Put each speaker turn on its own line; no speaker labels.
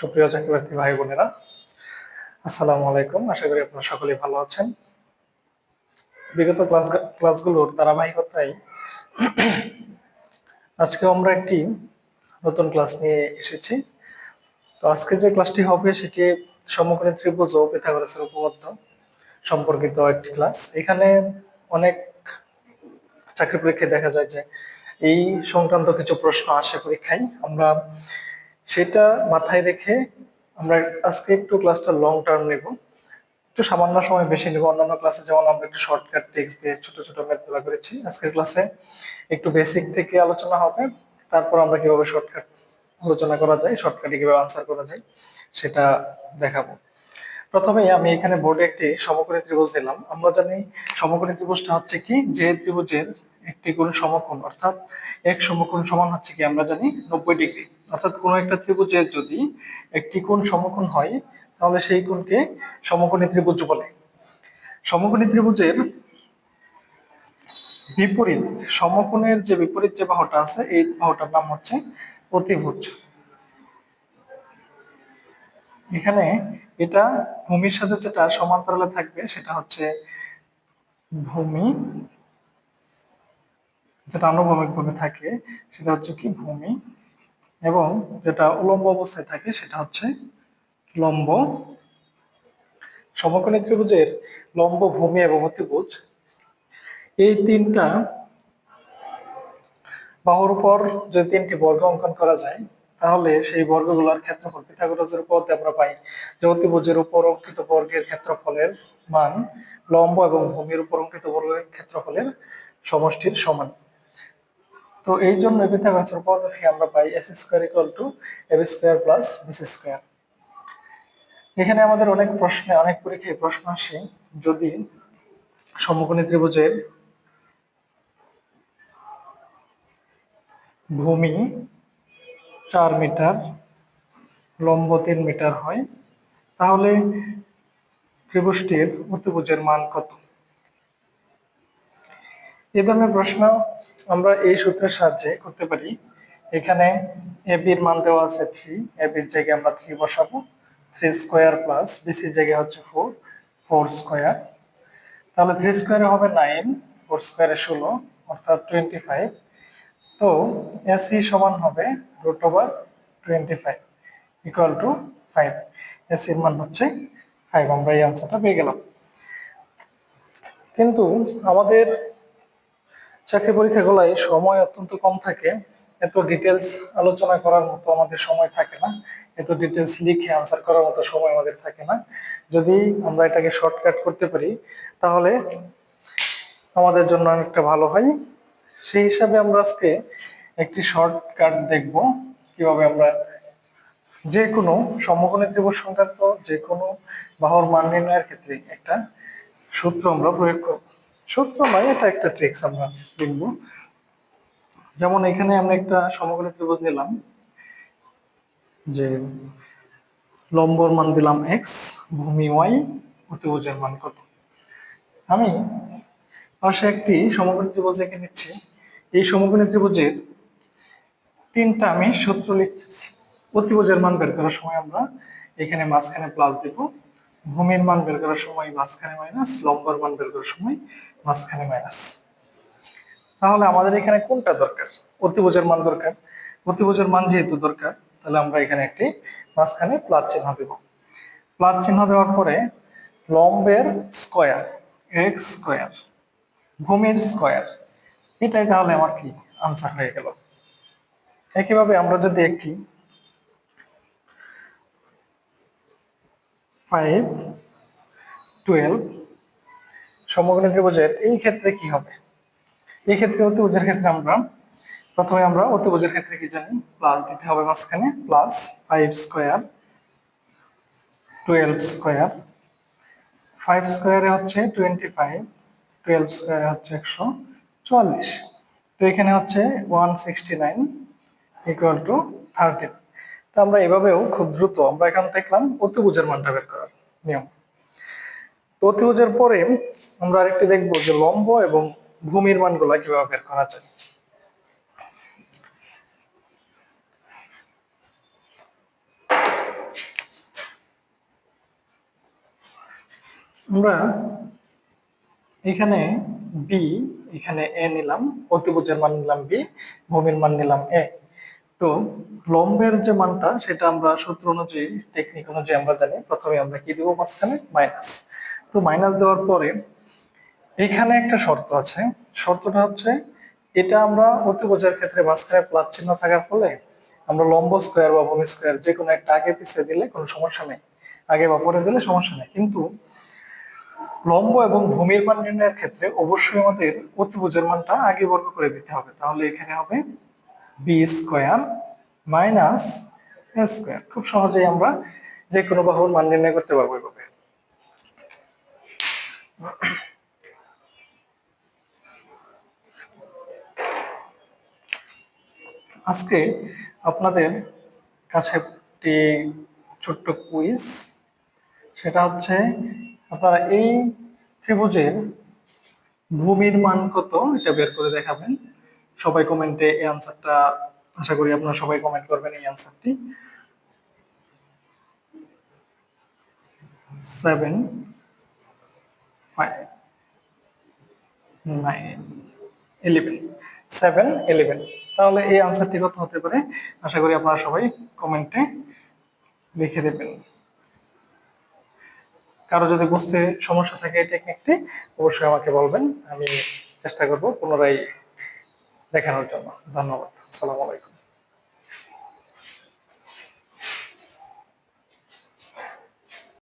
সুপ্রিয় চাকরিপ্রার্থী ভাই বোনেরা, আসসালামু আলাইকুম। আশা করি আপনারা সকলেই ভালো আছেন। বিগত ক্লাস ক্লাসগুলোর ধারাবাহিকতায় আজকে আমরা একটি নতুন ক্লাস নিয়ে এসেছি। তো আজকে যে ক্লাসটি হবে সেটি সমকোণী ত্রিভুজ ও পিথাগোরাসের উপপাদ্য সম্পর্কিত একটি ক্লাস। এখানে অনেক চাকরি পরীক্ষায় দেখা যায় যে এই সংক্রান্ত কিছু প্রশ্ন আসে পরীক্ষায়। আমরা সেটা মাথায় রেখে আমরা আজকে একটু ক্লাসটা লং টার্ম নেব। একটু সামান্য সময় বেশি নেব। অন্যান্য ক্লাসে যেমন আমরা একটু শর্টকাট টেক্সট দিয়ে ছোট ছোট ম্যাথগুলো করেছি। আজকের ক্লাসে একটু বেসিক থেকে আলোচনা হবে। তারপর আমরা কীভাবে শর্টকাট আলোচনা করা যায় শর্টকাটে কীভাবে আনসার করা যায়, সেটা দেখাবো। প্রথমেই আমি এখানে বোর্ডে একটি সমকোণী ত্রিভুজ নিলাম। আমরা জানি সমকোণী ত্রিভুজটা হচ্ছে কি? যে ত্রিভুজের একটি কোণ সমকোণ, অর্থাৎ এক সমকোণ সমান হচ্ছে কি? আমরা জানি নব্বই ডিগ্রি। অর্থাৎ কোনো একটা ত্রিভুজের যদি একটি কোণ সমকোণ হয়, তাহলে সেই কোণকে সমকোণী ত্রিভুজ বলে। সমকোণী ত্রিভুজের বিপরীত, সমকোণের যে বিপরীত যে বাহুটা আছে, এই বাহুটার নাম হচ্ছে অতিভুজ এখানে এটা ভূমির সাথে যেটা সমান্তরালে থাকবে, সেটা হচ্ছে ভূমি। যেটা আনুভূমিক ভূমি থাকে, সেটা হচ্ছে কি? ভূমি। এবং যেটা উলম্ব অবস্থায় থাকে সেটা হচ্ছে লম্ব। সমকোণী ত্রিভুজের লম্ব ভূমি এবং অতিভুজ। এই তিনটা বাহুর উপর যদি তিনটি বর্গ অঙ্কন করা যায়, তাহলে সেই বর্গগুলোর ক্ষেত্রফল পিথাগোরাসের উপপাদ্যে আমরা পাই যে অতিভুজের উপর অঙ্কিত বর্গের ক্ষেত্রফলের মান লম্ব এবং ভূমির উপর অঙ্কিত বর্গের ক্ষেত্রফলের সমষ্টির সমান। তো এই জন্য পিথাগোরাসের উপপাদ্য থেকে আমরা পাই AC square equal to AB square plus BC square এখানে আমাদের অনেক প্রশ্নে, অনেক পরীক্ষায় প্রশ্ন আসে। যদি সমকোণী ত্রিভুজের ভূমি চার মিটার, লম্ব তিন মিটার হয়, তাহলে ত্রিভুজটির অতিভুজের মান কত? এই ধরনের প্রশ্ন আমরা এই সূত্রের সাহায্যে করতে পারি। এখানে এ বির মান দেওয়া আছে থ্রি এ বির জায়গায় আমরা থ্রি বসাবো। থ্রি স্কোয়ার প্লাস বিসির জায়গায় হচ্ছে ফোর ফোর স্কোয়ার তাহলে থ্রি স্কোয়ারে হবে নাইন ফোর স্কোয়ারে ষোলো, অর্থাৎ টোয়েন্টি ফাইভ তো এসি সমান হবে root over twenty five equal to five এসির মান হচ্ছে ফাইভ আমরা এই আনসারটা পেয়ে গেলাম। কিন্তু আমাদের চাকরি পরীক্ষাগুলোয় সময় অত্যন্ত কম থাকে, এত ডিটেলস আলোচনা করার মতো আমাদের সময় থাকে না, এত ডিটেলস লিখে আনসার করার মতো সময় আমাদের থাকে না। যদি আমরা এটাকে শর্টকাট করতে পারি, তাহলে আমাদের জন্য অনেকটা ভালো হয়। সেই হিসাবে আমরা আজকে একটি শর্টকাট দেখব, কীভাবে আমরা যে কোনো সমকোণী ত্রিভুজ সংক্রান্ত যে কোনো বাহুর মান নির্ণয়ের ক্ষেত্রে একটা সূত্র আমরা প্রয়োগ করব। সূত্র নয়, এটা একটা ট্রিক্স আমরা লিখব যেমন এখানে আমরা একটা সমকোণী ত্রিভুজ নিলাম, যে লম্বর মান দিলাম এক্স ভূমি ওয়াই অতিভুজের মান কত? আমি পাশে একটি সমকোণী ত্রিভুজ এঁকে নিচ্ছি। এই সমকোণী ত্রিভুজের তিনটা আমি সূত্র লিখতেছি। অতিভুজের মান বের করার সময় আমরা এখানে মাঝখানে প্লাস দিব। ভূমির মান বের করার সময় মাঝখানে মাইনাস লম্বর মান বের করার সময় মাঝখানে মাইনাস তাহলে আমাদের এখানে কোনটা দরকার? অতিভুজের মান দরকার। অতিভুজের মান যেহেতু দরকার, তাহলে আমরা এখানে একটি মাঝখানে প্লাস চিহ্ন দেব। প্লাস চিহ্ন দেওয়ার পরে লম্বের স্কোয়ার এক্স স্কোয়ার ভূমির স্কোয়ার এটাই তাহলে আমার কি? আনসার হয়ে গেল। একইভাবে আমরা যদি একটি ফাইভ টুয়েলভ সমগ্র ত্রিভুজের এই ক্ষেত্রে কি হবে? এই ক্ষেত্রে অতিভুজের ক্ষেত্রে আমরা প্রথমে আমরা অতিভুজের ক্ষেত্রে কি জানি? প্লাস দিতে হবে মাঝখানে plus five square twelve square five স্কোয়ারে হচ্ছে টোয়েন্টি ফাইভ টুয়েলভ স্কোয়ারে হচ্ছে একশো চুয়াল্লিশ। তো এখানে হচ্ছে one sixty nine equal to thirteen তো আমরা এভাবেও খুব দ্রুত আমরা এখান দেখলাম অতিভুজের মানটা বের করার নিয়ম। অতিভুজের পরে আমরা আরেকটি দেখব যে লম্ব এবং ভূমির মানগুলো কীভাবে বের করা যায়। আমরা এখানে বি এখানে এ নিলাম অতিভুজের মান নিলাম বি ভূমির মান নিলাম এ তো লম্বের যে মানটা, সেটা আমরা সূত্র অনুযায়ী টেকনিক অনুযায়ী আমরা জানি। প্রথমে আমরা কি দেবো? মাঝখানে মাইনাস তো মাইনাস দেওয়ার পরে, এখানে একটা শর্ত আছে। শর্তটা হচ্ছে, এটা আমরা অতিভুজের ক্ষেত্রে মাঝখানে প্লাস চিহ্ন থাকার ফলে, আমরা লম্ব স্কোয়ার বা ভূমি স্কোয়ার যে কোনো একটা আগে পিছিয়ে দিলে কোনো সমস্যা নেই। আগে বা পরে দিলে সমস্যা নেই। কিন্তু লম্ব এবং ভূমির মান নির্ণয়ের ক্ষেত্রে অবশ্যই আমাদের অতিভুজের মানটা আগে বর্গ করে দিতে হবে। তাহলে এখানে হবে বি স্কোয়ার মাইনাস স্কোয়ার খুব সহজেই আমরা যে কোনো বাহুর মান নির্ণয় করতে পারব এভাবে। আজকে আপনাদের কাছে একটি ছোট্ট কুইজ সেটা হচ্ছে, আপনারা এই ত্রিভুজের ভূমির মান কত? এটা বের করে দেখাবেন। সবাই কমেন্টে এই আনসারটা আশা করি আপনারা সবাই কমেন্ট করবেন এই আনসারটি seven five nine eleven seven eleven তাহলে এই আনসারটি কত হতে পারে? আশা করি আপনারা সবাই কমেন্টে লিখে দেবেন। কারও যদি বুঝতে সমস্যা থাকে এই টেকনিকটি অবশ্যই আমাকে বলবেন, আমি চেষ্টা করব পুনরায় দেখানোর জন্য। ধন্যবাদ। আসসালামু আলাইকুম।